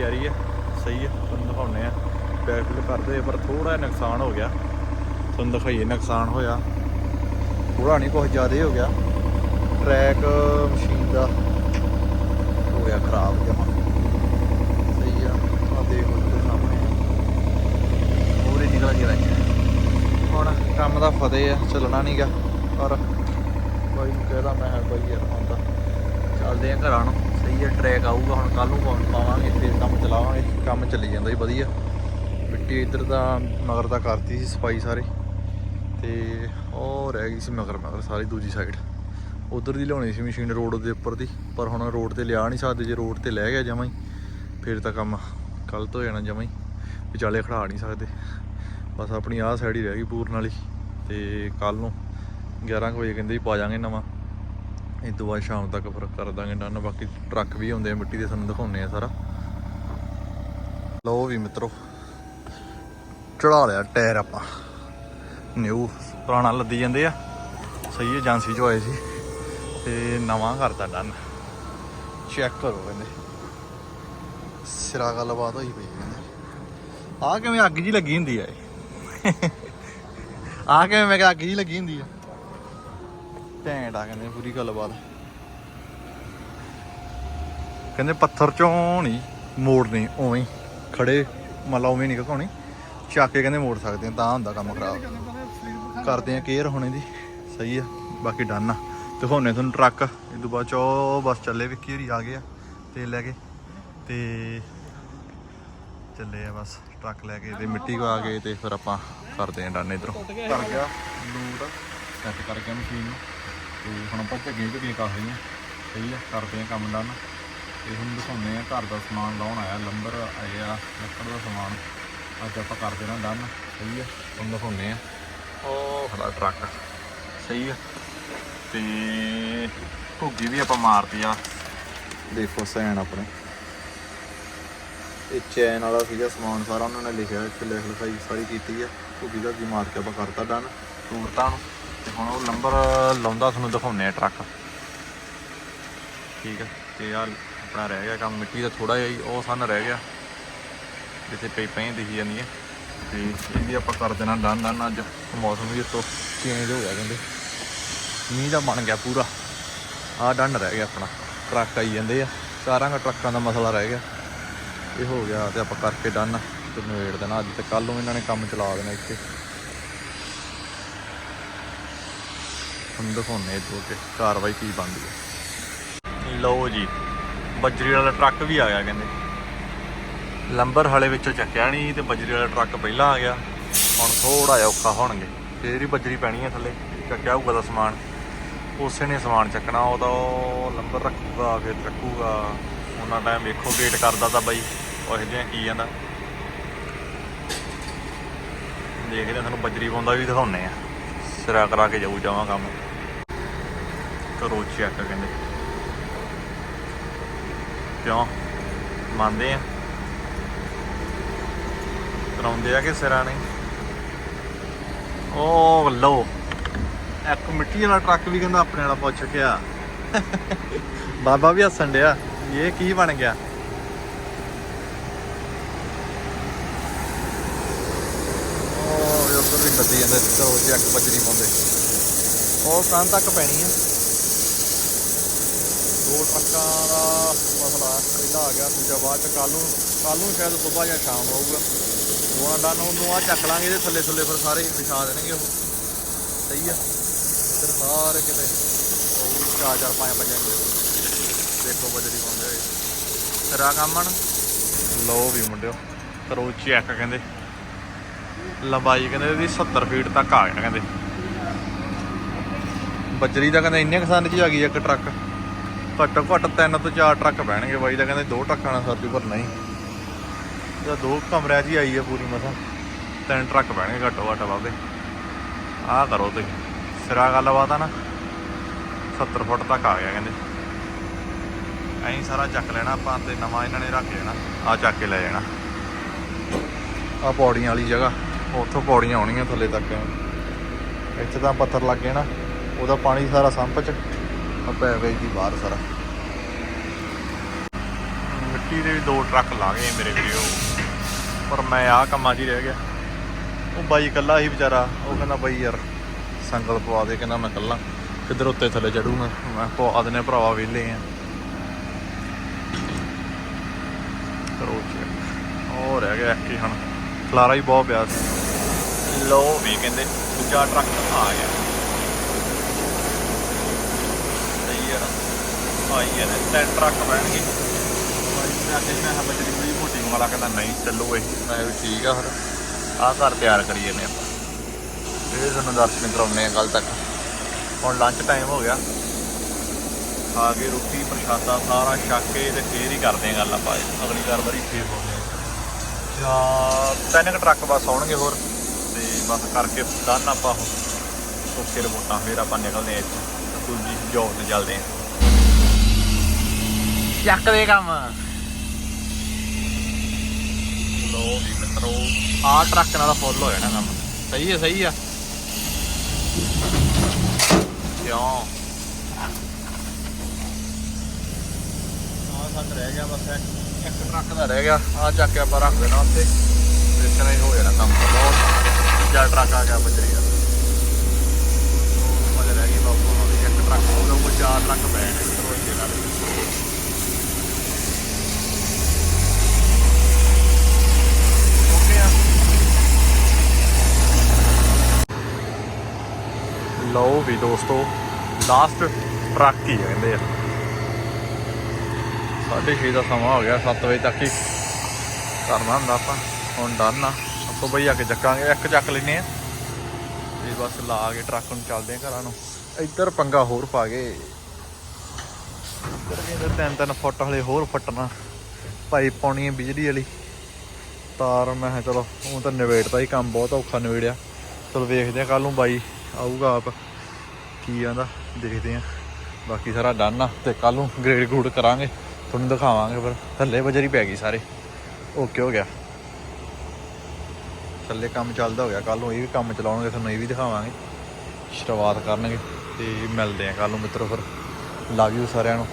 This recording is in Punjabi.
ਤਿਆਰੀ ਹੈ ਸਹੀ ਹੈ ਤੁਹਾਨੂੰ ਦਿਖਾਉਣੇ ਆ ਬੈਕਫਿਲ ਕਰਦੇ ਆ, ਪਰ ਥੋੜਾ ਨੁਕਸਾਨ ਹੋ ਗਿਆ। ਤੁਹਾਨੂੰ ਦਿਖਾਈਏ ਨੁਕਸਾਨ ਹੋਇਆ। ਥੋੜਾ ਨਹੀਂ ਕੁਝ ਜ਼ਿਆਦਾ ਹੋ ਗਿਆ। ਟਰੈਕ ਮਸ਼ੀਨ ਦਾ ਹੋ ਗਿਆ ਖਰਾਬ ਜਮਾ। ਸਹੀ ਆ ਆ ਦੇਖ ਲਓ ਸਾਹਮਣੇ। ਹੋਰ ਨਿਕਲ ਗਈ। ਵਿੱਚ ਹੁਣ ਕੰਮ ਦਾ ਫਤਿਹ ਆ ਚੱਲਣਾ ਨਹੀਂਗਾ ਪਰ ਬਾਈ ਨੂੰ ਕਹਿਦਾ ਮੈਂ ਕਿਹਾ ਬਾਈ ਯਾਰ ਹੁਣ ਤਾਂ ਚੱਲਦੇ ਆ ਘਰਾਂ ਨੂੰ। ਸਹੀ ਹੈ ਟਰੈਕ ਆਊਗਾ, ਹੁਣ ਕੱਲ ਨੂੰ ਕੌਣ ਪਾਵਾਂਗੇ, ਫਿਰ ਕੰਮ ਚਲਾਵਾਂਗੇ, ਕੰਮ ਚੱਲੀ ਜਾਂਦਾ ਜੀ, ਵਧੀਆ। ਮਿੱਟੀ ਇੱਧਰ ਦਾ ਮਗਰ ਦਾ ਕਰਤੀ ਸੀ ਸਫ਼ਾਈ ਸਾਰੇ, ਤੇ ਉਹ ਰਹਿ ਗਈ ਸੀ ਮਗਰ ਮਗਰ, ਸਾਰੀ ਦੂਜੀ ਸਾਈਡ ਉਧਰ ਦੀ ਲਿਆਉਣੀ ਸੀ ਮਸ਼ੀਨ ਰੋਡ ਦੇ ਉੱਪਰ ਦੀ, ਪਰ ਹੁਣ ਰੋਡ ਤੇ ਲਿਆ ਨਹੀਂ ਸਕਦੇ, ਜੇ ਰੋਡ ਤੇ ਲੈ ਗਿਆ ਜਮਾਂ ਹੀ, ਫਿਰ ਤਾਂ ਕੰਮ ਗਲਤ ਤੋਂ ਜਾਣਾ ਜਮਾਂ ਹੀ, ਵਿਚਾਲੇ ਖੜਾ ਨਹੀਂ ਸਕਦੇ। ਬਸ ਆਪਣੀ ਆਹ ਸਾਈਡ ਹੀ ਰਹਿ ਗਈ ਪੂਰਨ ਵਾਲੀ, ਤੇ ਕੱਲ ਨੂੰ 11 ਕੁ ਵਜੇ ਕਹਿੰਦੇ ਵੀ ਪਾ ਜਾਾਂਗੇ ਨਵਾਂ। ਇਸ ਤੋਂ ਬਾਅਦ ਸ਼ਾਮ ਤੱਕ ਫਿਰ ਕਰ ਦਾਂਗੇ ਡਨ, ਬਾਕੀ ਟਰੱਕ ਵੀ ਆਉਂਦੇ ਆ, ਮਿੱਟੀ ਦੇ ਸਾਨੂੰ ਦਿਖਾਉਂਦੇ ਆ ਸਾਰਾ। ਲਓ ਵੀ ਮਿੱਤਰੋ, ਚੜਾ ਲਿਆ ਟਾਇਰ ਆਪਾਂ। ਨਿਊ ਪੁਰਾਣਾ ਲੱਦੀ ਜਾਂਦੇ ਆ। ਸਹੀ ਏਜੰਸੀ ਚੋਂ ਆਏ ਸੀ। ਤੇ ਨਵਾਂ ਕਰਤਾ ਡਨ। ਚੈੱਕ ਕਰੋ ਕਹਿੰਦੇ। ਸਿਰਾ ਗੱਲਬਾਤ ਹੋਈ ਪਈ ਕਹਿੰਦੇ। ਆ ਕਿਵੇਂ ਅੱਗ ਜੀ ਲੱਗੀ ਹੁੰਦੀ ਆ ਇਹ? ਆ ਕਿਵੇਂ ਮੈਂ ਕਿਹਾ ਅੱਗ ਜੀ ਲੱਗੀ ਹੁੰਦੀ ਆ? ਘੈਂਟ ਆ ਕਹਿੰਦੇ ਪੂਰੀ ਗੱਲਬਾਤ। ਕਹਿੰਦੇ ਪੱਥਰ ਚੋਂ ਨਹੀਂ ਮੋੜਨੀ ਉਵੇਂ ਖੜੇ ਮਤਲਬ ਉਵੇਂ ਨਹੀਂ ਘਕਾਉਣੀ ਚੱਕ ਕੇ ਕਹਿੰਦੇ ਮੋੜ ਸਕਦੇ ਆ ਤਾਂ ਹੁੰਦਾ ਕੰਮ ਖਰਾਬ। ਕਰਦੇ ਆ ਕੇਅਰ ਹੋਣੇ ਦੀ ਸਹੀ ਆ ਬਾਕੀ ਡਨ ਆ। ਦਿਖਾਉਣੇ ਤੁਹਾਨੂੰ ਟਰੱਕ ਇਹ ਤੋਂ ਬਾਅਦ ਚ ਬਸ ਚੱਲੇ ਵਿੱਕੀ ਹੋਰੀ ਆ ਗਏ ਆ ਤੇਲ ਲੈ ਕੇ ਤੇ ਚੱਲੇ ਆ ਬਸ ਟਰੱਕ ਲੈ ਕੇ ਤੇ ਮਿੱਟੀ ਕੋ ਆ ਗਏ ਤੇ ਫਿਰ ਆਪਾਂ ਕਰਦੇ ਆ ਡਨ ਇਧਰੋਂ। ਕਰ ਗਿਆ ਲੂਟ ਸੈੱਟ ਕਰ ਗਿਆ ਮਸ਼ੀਨ ਨੂੰ। ਤੇ ਹੁਣ ਆਪਾਂ ਝੱਗੇ ਝੱਗੇ ਕਰ ਰਹੀਆਂ ਸਹੀ ਆ, ਕਰਦੇ ਆ ਕੰਮ ਡਨ। ਤੇ ਹੁਣ ਦਿਖਾਉਂਦੇ ਆ ਘਰ ਦਾ ਸਮਾਨ ਲਾਉਣ ਆਇਆ ਲੰਬਰ ਆਏ ਆ ਲੱਕੜ ਦਾ ਸਮਾਨ। ਅੱਜ ਆਪਾਂ ਕਰ ਦੇਣਾ ਡਨ। ਸਹੀ ਆ, ਹੁਣ ਦਿਖਾਉਂਦੇ ਆ। ਉਹ ਖੜਾ ਟਰੱਕ। ਸਹੀ ਆ। ਤੇ ਘੁੱਗੀ ਵੀ ਆਪਾਂ ਮਾਰਤੀ ਆ। ਦੇਖੋ ਸੈਨ ਆਪਣੇ। ਇਹ ਚੈਨ ਵਾਲਾ ਸੀਗਾ ਸਮਾਨ ਸਾਰਾ, ਉਹਨਾਂ ਨੇ ਲਿਖਿਆ, ਇੱਥੇ ਲਿਖ ਲਿਖਾਈ ਸਾਰੀ ਕੀਤੀ ਆ। ਘੁੱਗੀ ਦਾ ਕੀ ਮਾਰ ਕੇ ਆਪਾਂ ਕਰਤਾ ਡਨ। ਟੂਰਤਾ ਨੂੰ ਤੇ ਹੁਣ ਉਹ ਨੰਬਰ ਲਾਉਂਦਾ ਤੁਹਾਨੂੰ ਦਿਖਾਉਂਦੇ ਆ ਟਰੱਕ ਠੀਕ ਹੈ ਤੇ ਆ ਆਪਣਾ ਰਹਿ ਗਿਆ ਕੰਮ, ਮਿੱਟੀ ਦਾ ਥੋੜਾ ਜਿਹਾ ਹੀ, ਉਹ ਸਨ ਰਹਿ ਗਿਆ। ਜਿੱਥੇ ਪਈ ਪਈ ਦਿਖੀ ਜਾਂਦੀ ਹੈ ਤੇ ਇਹ ਵੀ ਆਪਾਂ ਕਰ ਦੇਣਾ ਡਨ ਡਨ ਅੱਜ। ਮੌਸਮ ਵੀ ਤੋਂ ਚੇਂਜ ਹੋ ਗਿਆ ਕਹਿੰਦੇ। ਮੀਂਹ ਦਾ ਬਣ ਗਿਆ ਪੂਰਾ। ਆ ਡਨ ਰਹਿ ਗਿਆ ਆਪਣਾ। ਟਰੱਕ ਆਈ ਜਾਂਦੇ ਆ। ਚਾਰਾਂ ਦਾ ਟਰੱਕਾਂ ਦਾ ਮਸਲਾ ਰਹਿ ਗਿਆ। ਇਹ ਹੋ ਗਿਆ ਤੇ ਆਪਾਂ ਕਰਕੇ ਡਨ ਤੇ ਨਵੇੜ ਦੇਣਾ ਅੱਜ ਤੇ ਕੱਲ ਨੂੰ ਇਹਨਾਂ ਨੇ ਕੰਮ ਚਲਾ ਦੇਣਾ ਇੱਥੇ। ਹੁਣ ਦਿਖਾਉਣੇ ਤੋਂ ਕਿ ਕਾਰਵਾਈ ਕੀ ਬਣਦੀ ਹੈ। ਲਓ ਜੀ, ਬਜਰੀ ਵਾਲਾ ਟਰੱਕ ਵੀ ਆ ਗਿਆ ਕਹਿੰਦੇ। ਲੰਬਰ ਹਲੇ ਵਿੱਚੋਂ ਚੱਕਿਆ ਨਹੀਂ ਤੇ ਬਜਰੀ ਵਾਲਾ ਟਰੱਕ ਪਹਿਲਾਂ ਆ ਗਿਆ। ਹੁਣ ਥੋੜਾ ਜਿਹਾ ਔਖਾ ਹੋਣਗੇ। ਫੇਰ ਹੀ ਬਜਰੀ ਪੈਣੀ ਹੈ ਥੱਲੇ, ਚੱਕਿਆ ਹੋਊਗਾ ਦਾ ਸਮਾਨ। ਉਸੇ ਨੇ ਸਮਾਨ ਚੱਕਣਾ ਉਹਦਾ ਉਹ ਲੰਬਰ ਰੱਖੂਗਾ, ਫਿਰ ਚੱਕੂਗਾ। ਉਹਨਾਂ ਟਾਈਮ ਵੇਖੋ ਵੇਟ ਕਰਦਾ ਤਾਂ ਬਾਈ, ਉਹ ਜਿਹਾ ਕੀ ਜਾਂਦਾ ਦੇਖਦੇ ਹਾਂ, ਤੁਹਾਨੂੰ ਬਜਰੀ ਪਾਉਂਦਾ ਵੀ ਦਿਖਾਉਣੇ ਆ ਸਿਰਾ ਕਰਾ ਕੇ ਜਾਊ ਜਾਵਾਂ ਕੰਮ। ਕਰੋ ਚੈੱਕ ਕਹਿੰਦੇ। ਕਿਉਂ? ਮੰਨਦੇ ਆ। ਕਰਾਉਂਦੇ ਆ ਕਿ ਸਿਰਾ ਨਹੀਂ? ਉਹ ਲਓ ਇੱਕ ਮਿੱਟੀ ਵਾਲਾ ਟਰੱਕ ਵੀ ਕਹਿੰਦਾ ਆਪਣੇ ਵਾਲਾ ਪੁੱਛ ਗਿਆ ਬਾਬਾ ਵੀ ਹੱਸਣ ਡਿਆ। ਇਹ ਕੀ ਬਣ ਗਿਆ? ਉਹ ਉੱਧਰ ਵੀ ਲੱਦੀ ਜਾਂਦੇ ਚਲੋ ਜੱਕ ਬਜਰੀ ਪਾਉਂਦੇ। ਉਹ ਕਾਂ ਤੱਕ ਪੈਣੀ ਆ। ਦੋ ਟਰੱਕਾਂ ਦਾ ਮਸਲਾ ਪਹਿਲਾ ਆ ਗਿਆ, ਦੂਜਾ ਬਾਅਦ ਚ ਕੱਲ ਨੂੰ ਕੱਲ ਨੂੰ ਸ਼ਾਇਦ ਸਵੇਰ ਜਾਂ ਸ਼ਾਮ ਆਊਗਾ ਦੋਆਂ ਡਨ ਨੂੰ ਨੂੰ ਆ ਚੱਕ ਲਾਂਗੇ, ਇਹਦੇ ਥੱਲੇ ਥੱਲੇ ਫਿਰ ਸਾਰੇ ਵਿਛਾ ਦੇਣਗੇ ਉਹ। ਸਹੀ ਆ। ਇੱਧਰ ਸਾਰੇ ਕਿਤੇ ਉਹ ਚਾਰ ਚਾਰ ਪੰਜ ਪੰਜ ਦੇਖੋ ਬਜਰੀ ਪਾਉਂਦੇ ਹੋਏ। ਤੇਰਾ ਕੰਮ ਆ ਨਾ? ਲੋ ਵੀ ਮੁੰਡਿਓ ਕਰੋ ਚੈੱਕ ਕਹਿੰਦੇ। ਲੰਬਾਈ ਕਹਿੰਦੇ ਇਹਦੀ 70 ਫੀਟ ਤੱਕ ਆ ਗਿਆ ਕਹਿੰਦੇ। ਬਜਰੀ ਦਾ ਕਹਿੰਦੇ ਇੰਨੇ ਕਿਸਾਨ ਚ ਆ ਗਈ ਇੱਕ ਟਰੱਕ। ਘੱਟੋ ਘੱਟ ਤਿੰਨ ਤੋਂ ਚਾਰ ਟਰੱਕ ਪੈਣਗੇ ਬਾਈ ਦਾ ਕਹਿੰਦੇ ਦੋ ਟਰੱਕਾਂ ਨਾਲ ਸਰਦੀ ਪਰ ਨਹੀਂ। ਜਾਂ ਦੋ ਕਮਰਿਆਂ 'ਚ ਹੀ ਆਈ ਹੈ ਪੂਰੀ ਮਸਾ। ਤਿੰਨ ਟਰੱਕ ਪੈਣਗੇ ਘੱਟੋ ਘੱਟ ਬਾਬੇ ਆਹ ਕਰੋ ਤੁਸੀਂ। ਸਿਰਾ ਗੱਲਬਾਤ ਆ ਨਾ। 70 ਫੁੱਟ ਤੱਕ ਆ ਗਿਆ ਕਹਿੰਦੇ। ਐਂ ਸਾਰਾ ਚੱਕ ਲੈਣਾ ਆਪਾਂ ਤੇ ਨਵਾਂ ਇਹਨਾਂ ਨੇ ਰੱਖ ਲੈਣਾ। ਆ ਚੱਕ ਕੇ ਲੈ ਜਾਣਾ। ਆ ਪੌੜੀਆਂ ਵਾਲੀ ਜਗ੍ਹਾ। ਉੱਥੋਂ ਪੌੜੀਆਂ ਆਉਣੀਆਂ ਥੱਲੇ ਤੱਕ। ਇੱਥੇ ਤਾਂ ਪੱਥਰ ਲੱਗ ਗਏ ਨਾ। ਉਹਦਾ ਪਾਣੀ ਸਾਰਾ ਸੰਪ ਚ। ਆ ਪੈ ਗਈ ਦੀ ਬਾਹਰ ਸਾਰਾ। ਮਿੱਟੀ ਦੇ ਵੀ ਦੋ ਟਰੱਕ ਲਾ ਗਏ ਮੇਰੇ ਵੀਡੀਓ ਪਰ ਮੈਂ ਆਹ ਕੰਮਾਂ 'ਚ ਹੀ ਰਹਿ ਗਿਆ। ਉਹ ਬਾਈ ਇਕੱਲਾ ਹੀ ਵਿਚਾਰਾ ਉਹ ਕਹਿੰਦਾ ਬਾਈ ਯਾਰ ਸੰਗਲ ਪਵਾ ਦੇ ਕਹਿੰਦਾ ਮੈਂ ਇਕੱਲਾ। ਕਿੱਧਰ ਉੱਤੇ ਥੱਲੇ ਚੜੂਗਾ? ਮੈਂ ਪਵਾ ਦਨੇ ਭਰਾਵਾ ਵਿਹਲੇ ਆ। ਕਰੋ ਚੈੱਕ ਉਹ ਰਹਿ ਗਿਆ ਕਿ ਹੁਣ। ਖਲਾਰਾ ਹੀ ਬਹੁਤ ਪਿਆ। ਸੀ ਲੋ ਵੀ ਕਹਿੰਦੇ ਦੂਜਾ ਟਰੱਕ ਆ ਗਿਆ ਸਹੀ ਯਾਰ ਆਈ ਇਹਨੇ ਤਿੰਨ ਟਰੱਕ ਬਹਿਣਗੇ ਬਾਈ ਮੈਂ ਅੱਗੇ ਮੈਂ ਹਾਂ ਬੱਚੇ ਕੋਈ ਮੋਟੀ ਵਾਲਾ ਕਹਿੰਦਾ ਨਹੀਂ ਚੱਲੋ ਇਹ। ਮੈਂ ਵੀ ਠੀਕ ਆ ਫਿਰ। ਆਹ ਘਰ ਤਿਆਰ ਕਰੀ ਜਾਂਦੇ ਆਪਾਂ। ਇਹ ਤੁਹਾਨੂੰ ਦਰਸ਼ਨ ਕਰਾਉਣੇ ਆ ਕੱਲ ਤੱਕ। ਹੁਣ ਲੰਚ ਟਾਈਮ ਹੋ ਗਿਆ। ਖਾ ਕੇ ਰੋਟੀ, ਪ੍ਰਸ਼ਾਦਾ, ਸਾਰਾ ਛੱਕ ਕੇ ਤੇ ਫੇਰ ਹੀ ਕਰਦੇ ਆ ਗੱਲ ਆਪਾਂ। ਅਗਲੀ ਵਾਰ ਵਾਰੀ ਫੇਰ ਹੋਣੇ ਜਾਂ ਤਿੰਨ ਕੁ ਟਰੱਕ ਬਸ ਆਉਣਗੇ ਹੋਰ। ਤੇ ਬਸ ਕਰਕੇ ਦਨ ਆਪਾਂ। ਓਕੇ ਰਿਪੋਰਟਾਂ ਫੇਰ ਆਪਾਂ ਨਿਕਲਦੇ ਆ ਇੱਥੋਂ। ਦੂਜੀ ਜੋਬ ਤੇ ਚੱਲਦੇ ਆ। ਚੱਕ ਦੇ ਕੰਮ। ਲੋ ਵੀ ਮਿੱਤਰੋ, ਆਹ ਟਰੱਕ ਨਾਲ ਫੁੱਲ ਹੋ ਜਾਣਾ ਕੰਮ। ਸਹੀ ਹੈ ਸਹੀ ਆ। ਕਿਉਂ? ਆਹ ਰਹਿ ਗਿਆ ਬਸ, ਇੱਕ ਟਰੱਕ ਦਾ ਰਹਿ ਗਿਆ। ਆਹ ਚੱਕ ਕੇ ਆਪਾਂ ਰੱਖ ਦੇਣਾ ਉੱਥੇ। ਇਸ ਤਰ੍ਹਾਂ ਹੀ ਹੋ ਜਾਣਾ ਕੰਮ। ਬਹੁਤ ਜ਼ਿਆਦਾ ਟਰੱਕ ਆ ਗਿਆ, ਬਜਰੀ ਦਾ ਮਜ਼ਾ ਰਹਿ ਗਈ ਬਾਪੂ ਨੂੰ ਵੀ ਇੱਕ ਟਰੱਕ ਹੋ ਗਿਆ ਉਹ ਚਾਰ ਟਰੱਕ ਪਏ ਨੇ ਚਲੋ ਇੱਥੇ ਨਾਲ ਓਕੇ ਆ ਲਓ ਵੀ ਦੋਸਤੋ ਲਾਸਟ ਟਰੱਕ ਹੀ ਆ ਕਹਿੰਦੇ ਆ। 6:30 ਦਾ ਸਮਾਂ ਹੋ ਗਿਆ 7 ਵਜੇ ਤੱਕ ਹੀ। ਕਰਨਾ ਹੁੰਦਾ ਆਪਾਂ, ਹੁਣ ਡਨ ਆ। ਆਪਾਂ ਬਈ ਆ ਕੇ ਚੱਕਾਂਗੇ, ਇੱਕ ਚੱਕ ਲੈਨੇ ਆ। ਤੇ ਬਸ ਲਾ ਕੇ ਟਰੱਕ ਨੂੰ ਚੱਲਦੇ ਆ ਘਰਾਂ ਨੂੰ। ਇੱਧਰ ਪੰਗਾ ਹੋਰ ਪਾ ਗਏ ਇੱਧਰ ਕਹਿੰਦੇ ਤਿੰਨ ਤਿੰਨ ਫੁੱਟ ਹਲੇ ਹੋਰ ਫਟਣਾ। ਪਾਈਪ ਪਾਉਣੀ ਹੈ ਬਿਜਲੀ ਵਾਲੀ। ਤਾਰ ਮੈਂ ਕਿਹਾ ਚਲੋ, ਉਹ ਤਾਂ ਨਿਬੇੜਤਾ ਹੀ ਕੰਮ, ਬਹੁਤ ਔਖਾ ਨਿਬੇੜਿਆ। ਚਲੋ ਵੇਖਦੇ ਆ ਕੱਲ ਨੂੰ ਬਾਈ। ਆਊਗਾ ਆਪ। ਕੀ ਆਂਦਾ ਦੇਖਦੇ ਆ ਬਾਕੀ ਸਾਰਾ ਡਨ ਆ ਤੇ ਕੱਲ ਨੂੰ ਗ੍ਰੇਡ ਗਰੂਡ ਕਰਾਂਗੇ। ਤੁਹਾਨੂੰ ਦਿਖਾਵਾਂਗੇ ਫਿਰ ਥੱਲੇ ਬਜਰੀ ਪੈ ਗਈ ਸਾਰੇ। ਓਕੇ ਹੋ ਗਿਆ। ਥੱਲੇ ਕੰਮ ਚੱਲਦਾ ਹੋ ਗਿਆ। ਕੱਲ ਨੂੰ ਇਹ ਵੀ ਕੰਮ ਚਲਾਉਣਗੇ, ਤੁਹਾਨੂੰ ਇਹ ਵੀ ਦਿਖਾਵਾਂਗੇ। ਸ਼ੁਰੂਆਤ ਕਰਨਗੇ ਤੇ ਮਿਲਦੇ ਆ ਕੱਲ ਨੂੰ ਮਿੱਤਰੋ ਫਿਰ। ਲਵ ਯੂ ਸਾਰਿਆਂ ਨੂੰ।